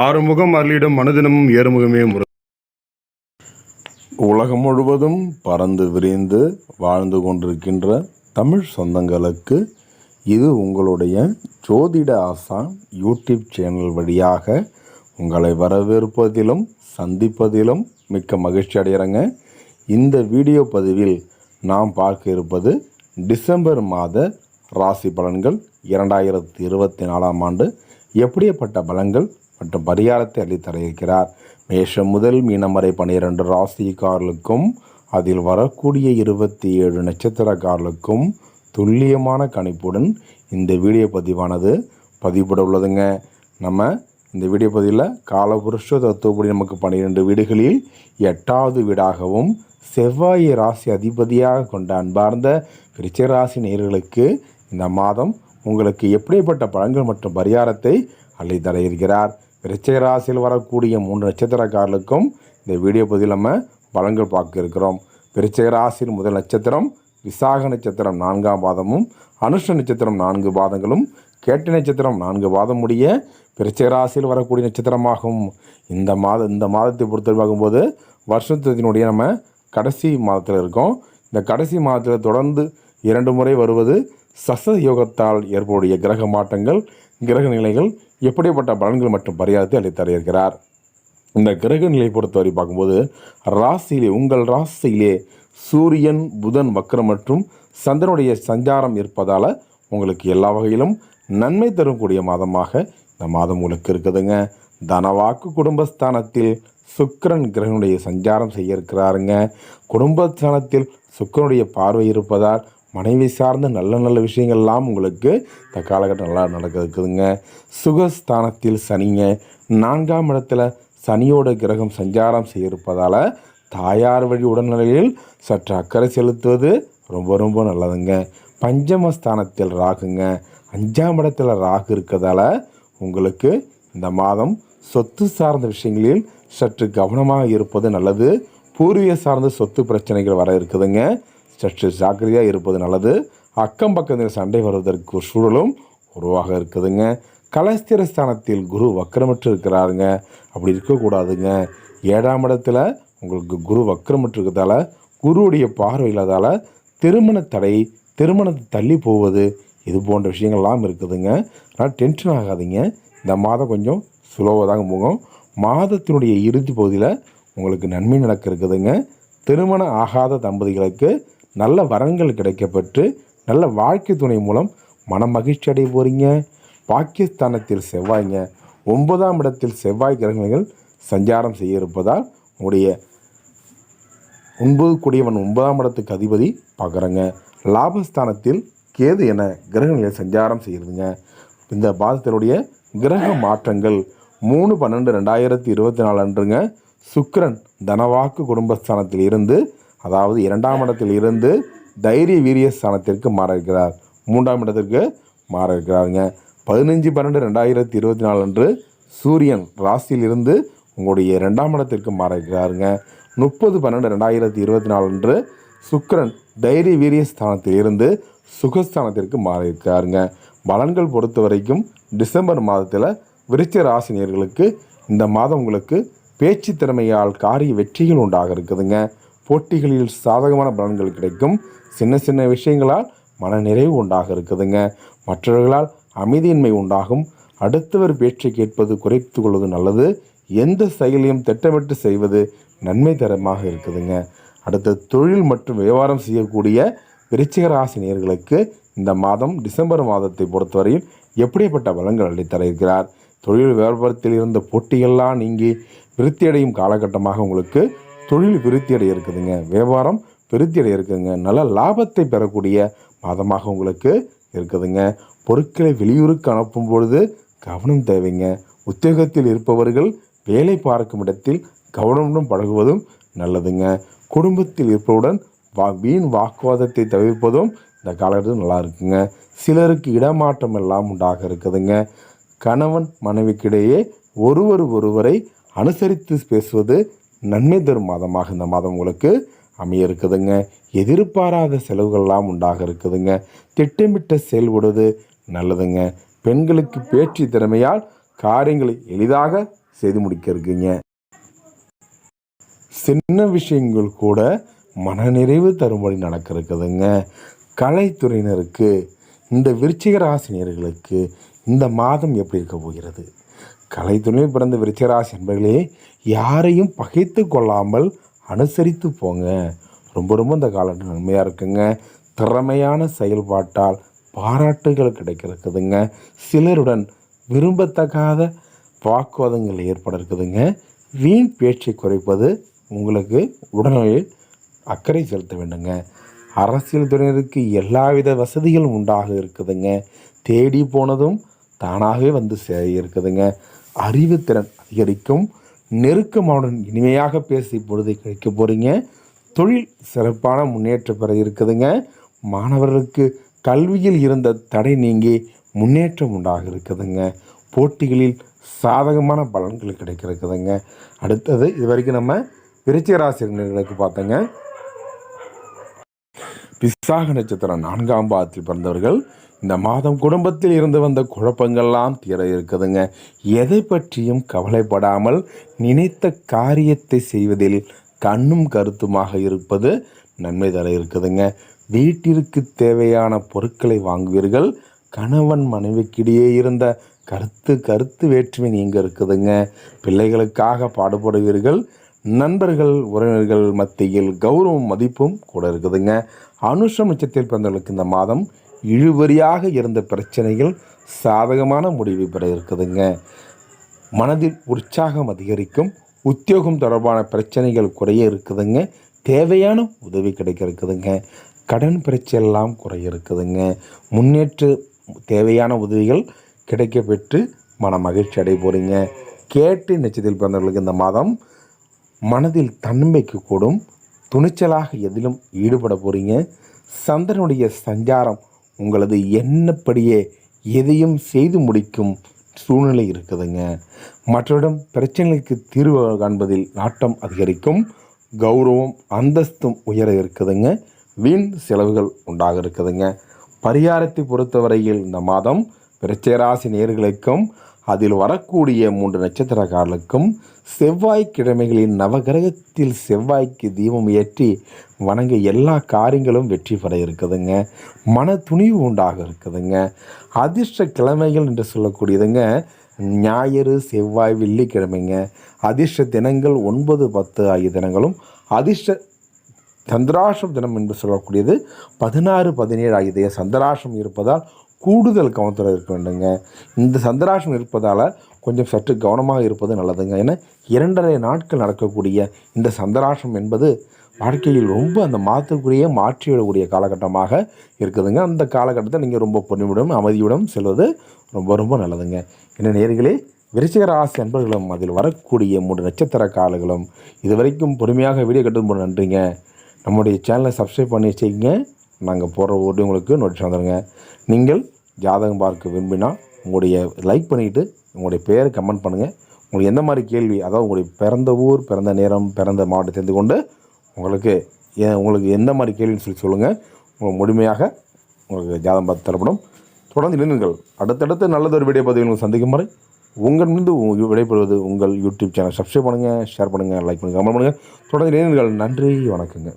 ஆறுமுகம் அருளிடம் மனுதினமும் ஏறுமுகமே முறை உலகம் முழுவதும் பறந்து விரிந்து வாழ்ந்து கொண்டிருக்கின்ற தமிழ் சொந்தங்களுக்கு இது உங்களுடைய ஜோதிட ஆசான் யூடியூப் சேனல் வழியாக உங்களை வரவேற்பதிலும் சந்திப்பதிலும் மிக்க மகிழ்ச்சி அடைகிறேங்க. இந்த வீடியோ பதிவில் நாம் பார்க்க இருப்பது டிசம்பர் மாத ராசி பலன்கள் இரண்டாயிரத்தி இருபத்தி நாலாம் ஆண்டு எப்படிப்பட்ட பலன்கள் மற்றும் பரிகாரத்தை அளித்தர இருக்கிறார் மேஷம் முதல் மீனம் வரை பன்னிரண்டு ராசிக்காரர்களுக்கும் அதில் வரக்கூடிய இருபத்தி ஏழு நட்சத்திரக்காரர்களுக்கும் துல்லியமான கணிப்புடன் இந்த வீடியோ பதிவானது பதிவுபட உள்ளதுங்க. நம்ம இந்த வீடியோ பதிவில் காலபுருஷ தத்துவப்படி நமக்கு பன்னிரெண்டு வீடுகளில் எட்டாவது வீடாகவும் செவ்வாய் ராசி அதிபதியாக கொண்ட அன்பார்ந்த விருச்சிக ராசி நேயர்களுக்கு இந்த மாதம் உங்களுக்கு எப்படிப்பட்ட பழங்கள் மற்றும் பரிகாரத்தை அள்ளித்தர இருக்கிறார் விருச்சிக ராசியில் வரக்கூடிய மூன்று நட்சத்திரக்காரர்களுக்கும் இந்த வீடியோ பதிவில் நம்ம பலன்கள் பார்க்க இருக்கிறோம். விருச்சிக ராசியின் முதல் நட்சத்திரம் விசாக நட்சத்திரம் நான்காம் பாதமும் அனுஷ நட்சத்திரம் நான்கு பாதங்களும் கேட்ட நட்சத்திரம் நான்கு பாதம் உடைய விருச்சிக ராசியில் வரக்கூடிய நட்சத்திரமாகும் இந்த மாத இந்த மாதத்தை பொறுத்தவரை பார்க்கும்போது வருஷத்தினுடைய நம்ம கடைசி மாதத்தில் இருக்கோம். இந்த கடைசி மாதத்தில் தொடர்ந்து இரண்டு முறை வருவது சச யோகத்தால் ஏற்படக்கூடிய கிரக மாற்றங்கள் கிரக நிலைகள் எப்படிப்பட்ட பலன்கள் மற்றும் பரிகாரத்தை அளித்தர இருக்கிறார் இந்த கிரக நிலை பொறுத்தவரை பார்க்கும்போது ராசியிலே உங்கள் ராசியிலே சூரியன் புதன் வக்ரம் மற்றும் சந்திரனுடைய சஞ்சாரம் இருப்பதால் உங்களுக்கு எல்லா வகையிலும் நன்மை தரக்கூடிய மாதமாக இந்த மாதம் உங்களுக்கு இருக்குதுங்க. தனவாக்கு குடும்பஸ்தானத்தில் சுக்கரன் கிரகனுடைய சஞ்சாரம் செய்ய இருக்கிறாருங்க. குடும்பஸ்தானத்தில் சுக்கரனுடைய பார்வை இருப்பதால் மனைவி சார்ந்த நல்ல நல்ல விஷயங்கள்லாம் உங்களுக்கு இந்த காலகட்டம் நல்லா நடக்க இருக்குதுங்க சுகஸ்தானத்தில் சனிங்க. நான்காம் இடத்துல சனியோட கிரகம் சஞ்சாரம் செய்ய இருப்பதால் தாயார் வழி உடல்நிலையில் சற்று அக்கறை செலுத்துவது ரொம்ப ரொம்ப நல்லதுங்க. பஞ்சமஸ்தானத்தில் ராகுங்க. அஞ்சாம் இடத்துல ராகு இருக்கிறதால உங்களுக்கு இந்த மாதம் சொத்து சார்ந்த விஷயங்களில் சற்று கவனமாக இருப்பது நல்லது. பூர்வீக சார்ந்த சொத்து பிரச்சனைகள் வர இருக்குதுங்க. சற்று ஜாக்கிரதையாக இருப்பது நல்லது. அக்கம் பக்கத்தில் சண்டை வருவதற்கு ஒரு சூழலும் உருவாக இருக்குதுங்க. கலஸ்திரஸ்தானத்தில் குரு வக்கரமற்று இருக்கிறாருங்க அப்படி இருக்கக்கூடாதுங்க. ஏழாம் இடத்துல உங்களுக்கு குரு வக்கரமற்று இருக்கிறதால குருவுடைய பார்வை இல்லாதால திருமண தடை திருமணத்தை தள்ளி போவது இது போன்ற விஷயங்கள்லாம் இருக்குதுங்க. ஆனால் டென்ஷன் ஆகாதீங்க. இந்த மாதம் கொஞ்சம் ஸ்லோவாக தாங்க போகும். மாதத்தினுடைய இறுதி பகுதியில் உங்களுக்கு நன்மை நடக்க இருக்குதுங்க. திருமணம் ஆகாத தம்பதிகளுக்கு நல்ல வரங்கள் கிடைக்கப்பெற்று நல்ல வாழ்க்கை துணை மூலம் மன மகிழ்ச்சி அடைய போகிறீங்க பாகிஸ்தானத்தில் செவ்வாய்ங்க. ஒன்பதாம் இடத்தில் செவ்வாய் கிரகங்கள் சஞ்சாரம் செய்ய இருப்பதால் உங்களுடைய ஒன்பது கூடியவன் ஒன்பதாம் இடத்துக்கு அதிபதி பார்க்குறங்க லாபஸ்தானத்தில் கேது என கிரகங்களில் சஞ்சாரம் செய்கிறதுங்க இந்த பாதத்தினுடைய கிரக மாற்றங்கள் மூணு பன்னெண்டு ரெண்டாயிரத்தி இருபத்தி நாலு அன்றுங்க. சுக்கரன் தனவாக்கு குடும்பஸ்தானத்தில் இருந்து அதாவது இரண்டாம் இடத்தில் இருந்து தைரிய வீரிய ஸ்தானத்திற்கு மாற இருக்கிறார் மூன்றாம் இடத்திற்கு மாற இருக்கிறாருங்க பதினஞ்சு பன்னெண்டு ரெண்டாயிரத்தி இருபத்தி நாலு அன்று சூரியன் ராசியிலிருந்து உங்களுடைய இரண்டாம் இடத்திற்கு மாற இருக்கிறாருங்க முப்பது பன்னெண்டு ரெண்டாயிரத்தி இருபத்தி நாலு அன்று சுக்கரன் தைரிய வீரிய ஸ்தானத்தில் இருந்து சுகஸ்தானத்திற்கு மாறிருக்கிறாருங்க பலன்கள் பொறுத்த வரைக்கும் டிசம்பர் மாதத்தில் விருச்ச ராசினியர்களுக்கு இந்த மாதம் உங்களுக்கு பேச்சு திறமையால் காரிய வெற்றிகள் உண்டாக இருக்குதுங்க. போட்டிகளில் சாதகமான பலன்கள் கிடைக்கும். சின்ன சின்ன விஷயங்களால் மன நிறைவு உண்டாக இருக்குதுங்க மற்றவர்களால் அமைதியின்மை உண்டாகும். அடுத்தவர் பேச்சை கேட்பது குறைத்து கொள்வது நல்லது. எந்த செயலையும் திட்டமிட்டு செய்வது நன்மை தரமாக இருக்குதுங்க. அடுத்த தொழில் மற்றும் வியாபாரம் செய்யக்கூடிய விருச்சிக ராசி நேர்களுக்கு இந்த மாதம் டிசம்பர் மாதத்தை பொறுத்தவரையில் எப்படிப்பட்ட பலன்கள் அளித்தர இருக்கிறார் தொழில் வியாபாரத்தில் இருந்த போட்டிகள்லாம் நீங்கி விருத்தியடையும் காலகட்டமாக உங்களுக்கு தொழில் விருத்தியடைய இருக்குதுங்க வியாபாரம் விருத்தியடைய இருக்குதுங்க நல்ல லாபத்தை பெறக்கூடிய மாதமாக உங்களுக்கு இருக்குதுங்க. பொருட்களை வெளியூருக்கு அனுப்பும் பொழுது கவனம் தேவைங்க. உத்தியோகத்தில் இருப்பவர்கள் வேலை பார்க்கும் இடத்தில் கவனமுடன் பழகுவதும் நல்லதுங்க. குடும்பத்தில் இருப்பவுடன் வா வீண் வாக்குவாதத்தை தவிர்ப்பதும் இந்த காலகட்டத்தில் நல்லா இருக்குங்க சிலருக்கு இடமாற்றம் எல்லாம் உண்டாக இருக்குதுங்க. கணவன் மனைவிக்கிடையே ஒருவர் ஒருவரை அனுசரித்து பேசுவது நன்மை தரும் மாதமாக இந்த மாதம் உங்களுக்கு அமைய இருக்குதுங்க எதிர்பாராத செலவுகள்லாம் உண்டாக இருக்குதுங்க திட்டமிட்ட செயல்படுவது நல்லதுங்க. பெண்களுக்கு பேச்சு திறமையால் காரியங்களை எளிதாக செய்து முடிக்க இருக்குங்க சின்ன விஷயங்கள் கூட மனநிறைவு தரும்படி நடக்க இருக்குதுங்க கலைத்துறையினருக்கு இந்த விருச்சிக ராசினியர்களுக்கு இந்த மாதம் எப்படி இருக்க போகிறது? கலைத்துறையில் பிறந்த விருச்சராசி என்பர்களே யாரையும் பகைத்து கொள்ளாமல் அனுசரித்து போங்க. ரொம்ப ரொம்ப இந்த காலகட்டம் நன்மையாக இருக்குங்க. திறமையான செயல்பாட்டால் பாராட்டுகள் கிடைக்க இருக்குதுங்க சிலருடன் விரும்பத்தகாத வாக்குவாதங்கள் ஏற்பட இருக்குதுங்க வீண் பேச்சை குறைப்பது உங்களுக்கு உடல்நிலையில் அக்கறை செலுத்த வேண்டுங்க. அரசியல் துறையினருக்கு எல்லாவித வசதிகளும் உண்டாக இருக்குதுங்க. தேடி போனதும் தானாகவே வந்து சே இருக்குதுங்க அறிவுத்திறன் அதிகரிக்கும். நெருக்கமாவுடன் இனிமையாக பேசி பொழுதை கழிக்க போகிறீங்க தொழில் சிறப்பான முன்னேற்றம் பெற இருக்குதுங்க. மாணவர்களுக்கு கல்வியில் இருந்த தடை நீங்கி முன்னேற்றம் உண்டாக இருக்குதுங்க. போட்டிகளில் சாதகமான பலன்கள் கிடைக்க இருக்குதுங்க. அடுத்தது இது வரைக்கும் நம்ம விருச்சிக ராசினர்களுக்கு பார்த்தோங்க. விசாக நட்சத்திரம் நான்காம் பாதத்தில் பிறந்தவர்கள். இந்த மாதம் குடும்பத்தில் இருந்து வந்த குழப்பங்கள்லாம் தீர இருக்குதுங்க. எதை பற்றியும் கவலைப்படாமல் நினைத்த காரியத்தை செய்வதில் கண்ணும் கருத்துமாக இருப்பது நன்மை தர இருக்குதுங்க. வீட்டிற்கு தேவையான பொருட்களை வாங்குவீர்கள். கணவன் மனைவிக்கிடையே இருந்த கருத்து கருத்து வேற்றுமை நீங்க இருக்குதுங்க. பிள்ளைகளுக்காக பாடுபடுவீர்கள். நண்பர்கள் உறவினர்கள் மத்தியில் கௌரவம் மதிப்பும் கூட இருக்குதுங்க. அனுஷம் நட்சத்திரத்தில் பிறந்தவர்களுக்கு இந்த மாதம் இழுபறியாக இருந்த பிரச்சனைகள் சாதகமான முடிவு பெற இருக்குதுங்க. மனதில் உற்சாகம் அதிகரிக்கும் உத்தியோகம் தொடர்பான பிரச்சனைகள் குறைய இருக்குதுங்க. தேவையான உதவி கிடைக்க இருக்குதுங்க. கடன் பிரச்சனையெல்லாம் குறைய இருக்குதுங்க. முன்னேற்ற தேவையான உதவிகள் கிடைக்க பெற்று மன மகிழ்ச்சி அடைய போகிறீங்க கேட்டு நட்சத்திரத்தில் பிறந்தவர்களுக்கு இந்த மாதம் மனதில் தன்மைக்கு கூடும். துணிச்சலாக எதிலும் ஈடுபட போகிறீங்க சந்திரனுடைய சஞ்சாரம் உங்களது எண்ணப்படியே எதையும் செய்து முடிக்கும் சூழ்நிலை இருக்குதுங்க. மற்றவிடம் பிரச்சனைகளுக்கு தீர்வு காண்பதில் நாட்டம் அதிகரிக்கும். கௌரவம் அந்தஸ்தும் உயர இருக்குதுங்க. வீண் செலவுகள் உண்டாக இருக்குதுங்க. பரிகாரத்தை பொறுத்தவரையில் இந்த மாதம் விருச்சிகராசி நேர்களுக்கும் அதில் வரக்கூடிய மூன்று நட்சத்திரக்காரர்களுக்கும் செவ்வாய்க்கிழமைகளின் நவகிரகத்தில் செவ்வாய்க்கு தீபம் ஏற்றி வணங்க எல்லா காரியங்களும் வெற்றி பெற இருக்குதுங்க. மன துணிவு உண்டாக இருக்குதுங்க. அதிர்ஷ்ட கிழமைகள் என்று சொல்லக்கூடியதுங்க. ஞாயிறு செவ்வாய் வெள்ளிக்கிழமைங்க. அதிர்ஷ்ட தினங்கள் ஒன்பது பத்து ஆகிய தினங்களும் அதிர்ஷ்ட சந்திராஷ்டம் தினம் என்று சொல்லக்கூடியது. பதினாறு பதினேழு ஆகிய சந்திராஷ்டம் இருப்பதால் கூடுதல் கவனத்தில் இருக்க வேண்டுங்க. இந்த சந்திராசம் இருப்பதால் கொஞ்சம் சற்று கவனமாக இருப்பது நல்லதுங்க. ஏன்னா இரண்டரை நாட்கள் நடக்கக்கூடிய இந்த சந்திராசம் என்பது வாழ்க்கையில் ரொம்ப அந்த மாற்றக்கூடிய மாற்றிவிடக்கூடிய காலகட்டமாக இருக்குதுங்க. அந்த காலகட்டத்தை நீங்கள் ரொம்ப பொறுமையுடன் அமைதியுடன் செல்வது ரொம்ப ரொம்ப நல்லதுங்க. என்ன நேர்களே விருச்சிக ராசி அன்பர்களும் அதில் வரக்கூடிய மூன்று நட்சத்திர காலங்களும் இது வரைக்கும் பொறுமையாக வீடியோ கட்டும் போது நன்றிங்க. நம்முடைய சேனலை சப்ஸ்கிரைப் பண்ணி வச்சுக்கோங்க. நாங்கள் போடுற ஓடி உங்களுக்கு நோட்டீஸ் வந்துடுங்க நீங்கள் ஜாதகம் பார்க்க விரும்பினால் உங்களுடைய லைக் பண்ணிவிட்டு உங்களுடைய பேரை கமெண்ட் பண்ணுங்கள் உங்களுக்கு எந்த மாதிரி கேள்வி அதாவது உங்களுடைய பிறந்த ஊர் பிறந்த நேரம் பிறந்த மாவட்டம் தெரிந்து கொண்டு உங்களுக்கு உங்களுக்கு எந்த மாதிரி கேள்வின்னு சொல்லி சொல்லுங்கள் உங்களுக்கு முழுமையாக உங்களுக்கு ஜாதகம் பார்த்து தரப்படும். தொடர்ந்து இணைந்தீர்கள் அடுத்தடுத்து நல்லதொரு வீடியோ பதிவில் உங்களுக்கு சந்திக்கும் வரை உங்களிருந்து விடைபெறுவது உங்கள் யூடியூப் சேனல் சப்ஸ்கிரைப் பண்ணுங்கள் ஷேர் பண்ணுங்கள் லைக் பண்ணுங்கள் கமெண்ட் பண்ணுங்கள் தொடர்ந்து இணைந்தீர்கள் நன்றி வணக்கங்க.